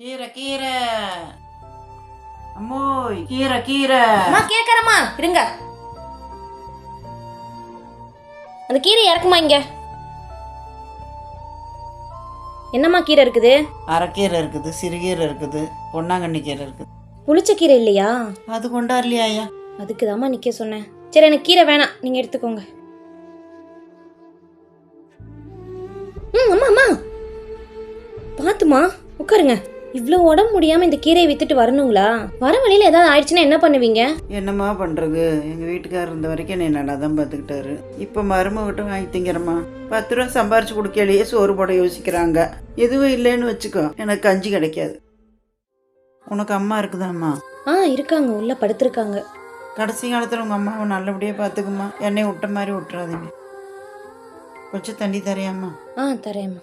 கீரை கீரை. அம்மோய் கீரை கீரை. அம்மா கேட்கறம்மா இருங்க. அந்த கீரை இறக்குமா இங்க? என்னம்மா கீரை இருக்குது? அரைக்கீரை இருக்குது சிறுகீரை இருக்குது பொன்னாங்கண்ணி கீரை இருக்குது. புளிச்ச கீரை இல்லையா? அது கொண்டாடலையா ஐயா? அதுக்கு தாம்மா நிக்க சொன்னேன். சரி எனக்கு கீரை வேணாம். நீங்க எடுத்துக்கோங்க. ம் அம்மா அம்மா. பார்த்துமா உட்காருங்க. இவ்வளோ உடம்பு முடியாம இந்த கீரையை வித்துட்டு வரணுங்களா? வர வழியில ஏதாவது ஆயிடுச்சுன்னா என்ன பண்ணுவீங்க? என்னம்மா பண்ணுறது எங்கள் வீட்டுக்காரர் இருந்த வரைக்கும் நீ நல்லா தான் பார்த்துக்கிட்டாரு. இப்போ மருமகிட்ட வாங்கி திங்கிறம்மா. பத்து ரூபா சம்பாரிச்சு கொடுக்கலையே சோறு போட யோசிக்கிறாங்க. எதுவும் இல்லைன்னு வச்சுக்கோ. எனக்கு கஞ்சி கிடைக்காது. உனக்கு அம்மா இருக்குதாம்மா? ஆ இருக்காங்க. உள்ள படுத்திருக்காங்க. கடைசி காலத்தில் உங்கள் அம்மாவை நல்லபடியாக பார்த்துக்குமா என்னை விட்ட மாதிரி விட்டுறாதீங்க. கொஞ்சம் தண்ணி தரையாம்மா ஆ தரேம்மா.